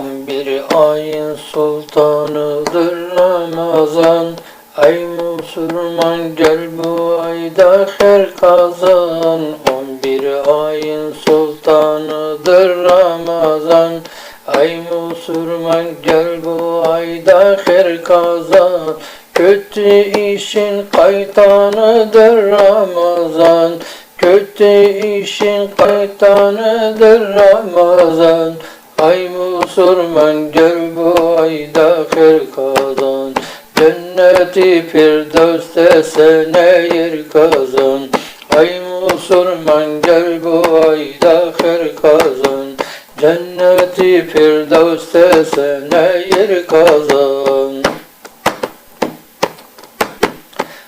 11 ayın sultanıdır Ramazan. Ay Müslüman gel bu ayda her kazan. 11 ayın sultanıdır Ramazan. Ay Müslüman gel bu ayda her kazan. Kötü işin kaytanıdır Ramazan. Kötü işin kaytanıdır Ramazan Ay Müslüman gel bu ayda her kazan. Cenneti Firdevs'te sene yer kazan. Ay Müslüman gel bu ayda her kazan. Cenneti Firdevs'te sene yer kazan.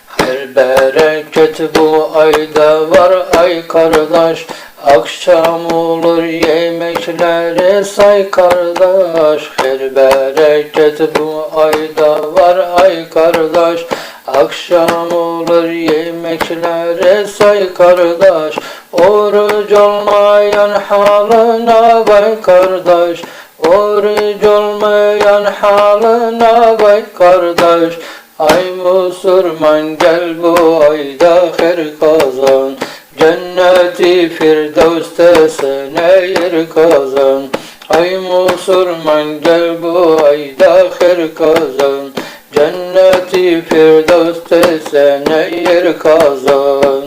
Her bereket bu ayda var ay kardeş Akşam olur yemekleri say kardeş. Her bereket bu ayda var ay kardeş. Akşam olur yemekleri say kardeş. Oruç olmayan halına vay kardeş. Oruç olmayan halına vay kardeş. Ay Müslüman gel bu ayda her kazan Cenneti Firdevs'te sene yer kazan. Ay Müslüman gel bu ayda her kazan. Cenneti Firdevs'te sene yer kazan.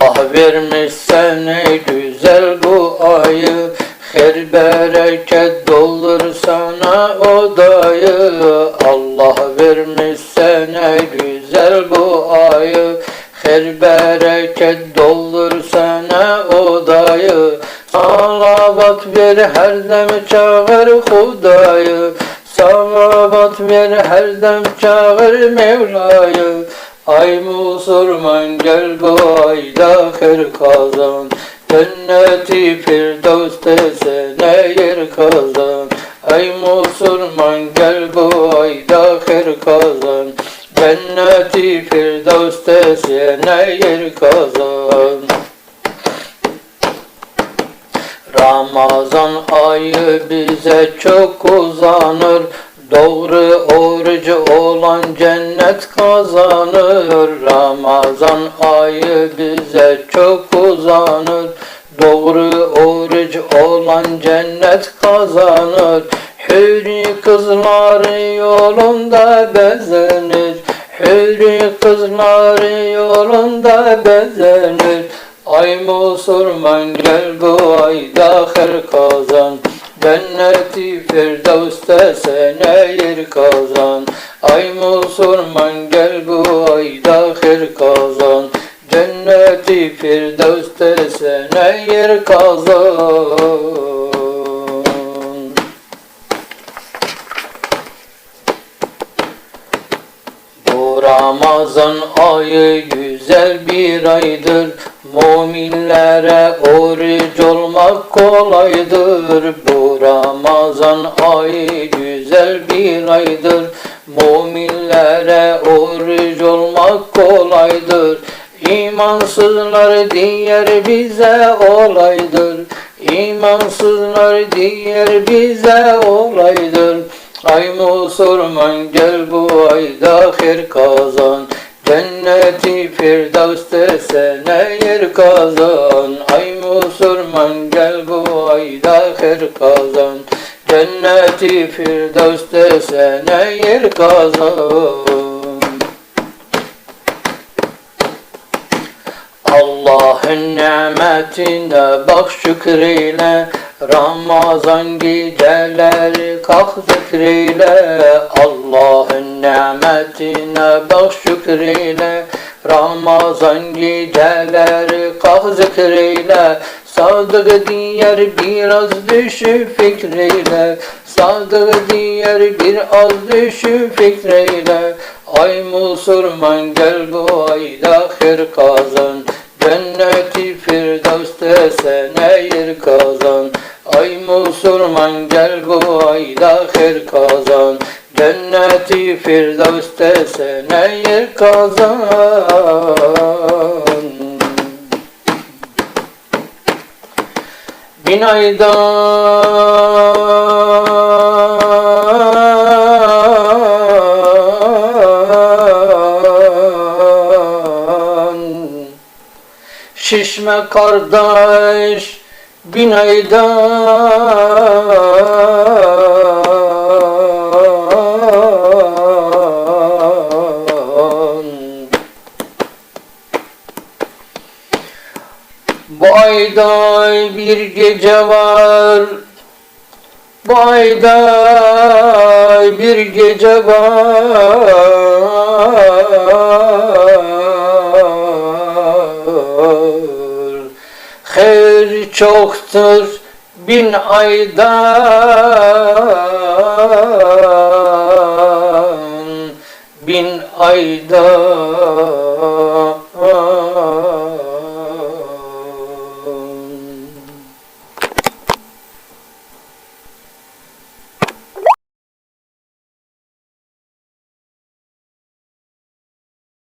Ah vermiş seni güzel bu ayı. Her bereket doldur sana odayı. Allah vermiş güzel bu ayı Her bereket doldur sana odayı. Salavat ver her dem çağır Hudayı. Salavat ver her dem çağır Mevla'yı. Ay Müslüman gel bu ayda her kazan. Cenneti Firdevs'te sene yer kazan. Ay Müslüman gel bu ayda her kazan Cenneti Firdevs'te sene yer kazan. Ramazan ayı bize çok uzanır. Doğru orucu olan cennet kazanır. Ramazan ayı bize çok uzanır. Doğru oruç olan cennet kazanır. Hürri kızlar yolunda bezenir Hürri kızlar yolunda bezenir. Ay Müslüman gel bu ayda her kazan Cenneti Firdevs'te sene yer kazan Ay Müslüman gel bu ayda her kazan Cenneti Firdevs'te sene yer kazan Bu Ramazan ayı güzel bir aydır. Müminlere oruç olmak kolaydır. Bu Ramazan ayı güzel bir aydır. Müminlere oruç olmak kolaydır. İmansızlar diğer bize olaydır. İmansızlar diğer bize olaydır Ay Müslüman gel bu ayda her kazan. Cenneti Firdevs'te sene yer kazan. Ay Müslüman gel bu ayda her kazan. Cenneti Firdevs'te sene yer kazan. Allah'ın nimetine bak şükreyle Ramazan geceleri kalk zikreyle Allah'ın nimetine bak şükreyle Ramazan geceleri kalk zikreyle Sadık diğer biraz düşüp fikreyle Sadık diğer biraz düşüp fikreyle Ay Müslüman gel bu ayda her kazan. Cenneti Firdevs'te sene yer kazan Ay Müslüman gel bu ayda her kazan. Cenneti Firdevs'te sene yer kazan. Bin aydan Şişme kardeş bin aydan Bu ayda bir gece var. Bu ayda bir gece var çoktur bin aydan Bin ayda